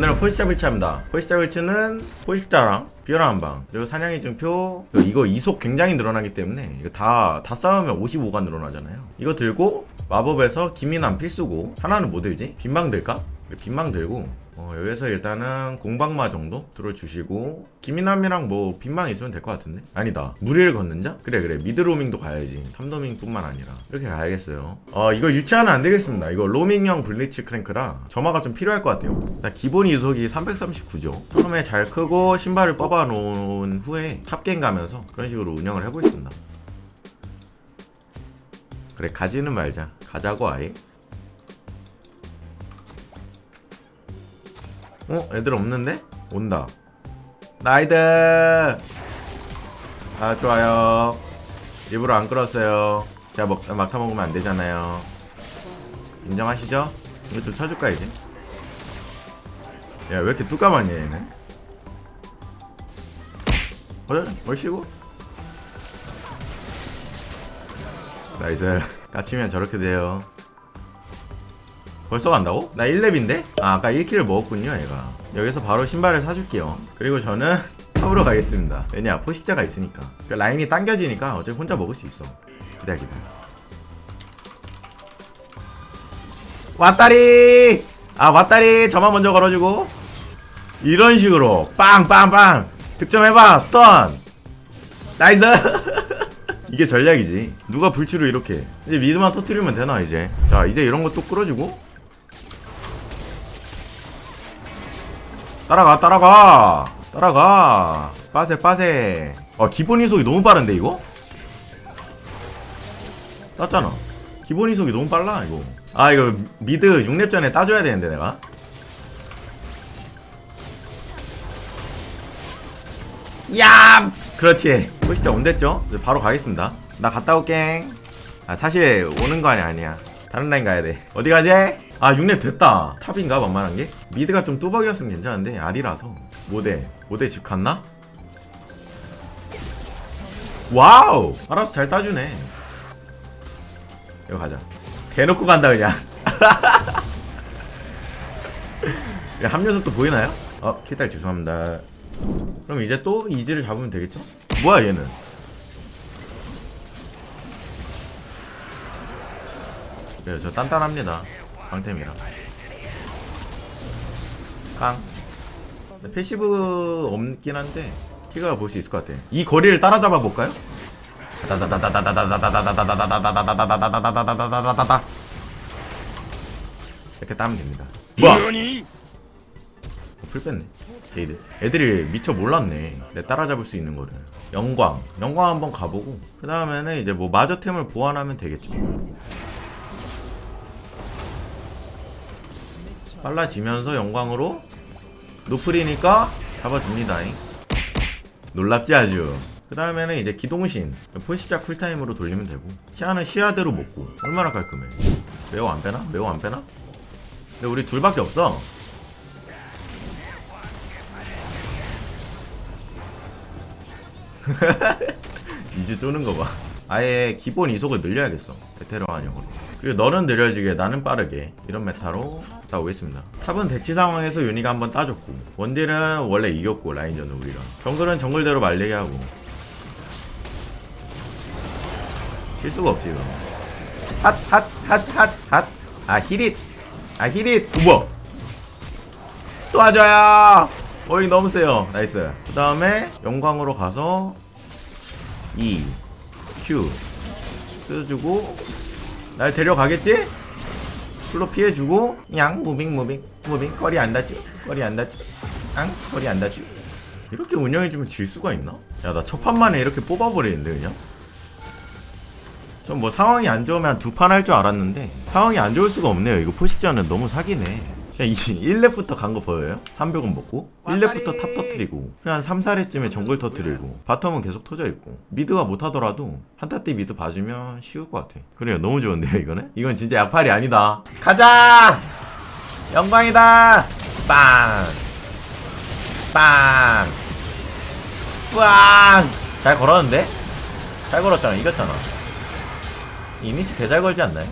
오늘은 포식자 불치합니다. 포식자 불치는 포식자랑 비열한 한방 그리고 사냥의 증표 이거 이속 굉장히 늘어나기 때문에 이거 다, 다 싸우면 55가 늘어나잖아요. 이거 들고 마법에서 기민한 필수고 하나는 뭐 들지? 빈방 들까? 빈방 들고 어, 여기서 일단은 공방마 정도 들어주시고 기민함이랑 뭐 빈방 있으면 될 것 같은데? 아니다. 무리를 걷는 자? 그래 그래. 미드 로밍도 가야지. 탐도밍 뿐만 아니라. 이렇게 가야겠어요. 어 이거 유치하면 안 되겠습니다. 이거 로밍형 블리츠 크랭크라 점화가 좀 필요할 것 같아요. 일단 기본 이속이 339죠. 처음에 잘 크고 신발을 뽑아 놓은 후에 탑갱 가면서 그런 식으로 운영을 해보겠습니다 그래 가지는 말자. 가자고 아예 어? 애들 없는데? 온다. 나이드! 아 좋아요. 일부러 안 끌었어요. 제가 먹, 막타 먹으면 안 되잖아요. 인정하시죠? 이거 좀 쳐줄까 이제? 야 왜 이렇게 뚜까마냐 얘는? 그래? 얼씨구 나이스 까치면 저렇게 돼요. 벌써 간다고? 나 1렙인데? 아 아까 1킬을 먹었군요 얘가. 여기서 바로 신발을 사줄게요. 그리고 저는 탑으로 가겠습니다. 왜냐 포식자가 있으니까. 그 라인이 당겨지니까 어차피 혼자 먹을 수 있어. 기다려 기다려. 왔다리! 아 왔다리! 저만 먼저 걸어주고. 이런 식으로. 빵빵빵. 득점해봐 스턴. 나이스 이게 전략이지. 누가 불치로 이렇게. 이제 미드만 터트리면 되나 이제. 자 이제 이런 것도 끌어주고. 따라가 따라가. 따라가. 빠세 빠세. 아 기본 이속이 너무 빠른데 이거? 땄잖아. 기본 이속이 너무 빨라 이거. 아 이거 미드 6렙 전에 따줘야 되는데 내가. 야 그렇지. 포시자 온댔죠? 바로 가겠습니다. 나 갔다 올게. 아 사실 오는 거 아니야 아니야. 다른 라인 가야 돼. 어디 가지? 아 6렙 됐다. 탑인가 만만한 게? 미드가 좀 뚜벅이었으면 괜찮은데 알이라서. 모대 모대 집 갔나? 와우! 알아서 잘 따주네. 이거 가자. 대놓고 간다 그냥. 야, 합류석도 보이나요? 어 킬딸 죄송합니다 그럼 이제 또 이지를 잡으면 되겠죠? 뭐야 얘는? 그래 저 단단합니다. 방템이라. 깡. 패시브 없긴 한데 키가 볼 수 있을 것 같아. 이 거리를 따라잡아 볼까요? 이렇게 따면 됩니다 뭐야 풀 뺐네 게이드. 애들이 미처 몰랐네. 내 따라잡을 수 있는 거를. 영광. 영광 한번 가보고 그 다음에는 이제 뭐 마저템을 보완하면 되겠죠. 빨라지면서 영광으로 노플이니까 잡아줍니다 놀랍지 아주. 그 다음에는 이제 기동신. 포시자 쿨타임으로 돌리면 되고 시야는 시야대로 먹고 얼마나 깔끔해. 매우 안 빼나? 매우 안 빼나? 근데 우리 둘밖에 없어 이제 쪼는 거 봐. 아예 기본 이속을 늘려야겠어. 베테랑형으로. 그리고 너는 느려지게 나는 빠르게 이런 메타로 다 오겠습니다. 탑은 대치 상황에서 유니가 한번 따줬고 원딜은 원래 이겼고 라인전은 우리랑 정글은 정글대로 말리게 하고 실수가 없지 이거. 핫핫 핫 핫 핫 아 히릿 아 히릿 우와 또 와줘요 어이 너무 세요 나이스 그 다음에 영광으로 가서 E Q. 써주고 날 데려가겠지? 풀로 피해주고 양 무빙 무빙 무빙. 거리 안 닿죠? 거리 안 닿죠? 앙? 거리 안 닿죠? 이렇게 운영해주면 질 수가 있나? 야 나 첫 판만에 이렇게 뽑아버리는데 그냥? 좀뭐 상황이 안 좋으면 두 판 할 줄 알았는데 상황이 안 좋을 수가 없네요. 이거 포식자는 너무 사기네 그냥 1렙부터 간 거 보여요? 300원 먹고 1렙부터 탑 터트리고 그냥 한 3, 4렙쯤에 정글 터트리고 바텀은 계속 터져 있고 미드가 못하더라도 한타 때 미드 봐주면 쉬울 것 같아 그래요 너무 좋은데요 이거는? 이건 진짜 약팔이 아니다 가자! 영광이다! 빵! 빵! 빵! 잘 걸었는데? 잘 걸었잖아 이겼잖아 이미지 개잘 걸지 않나요?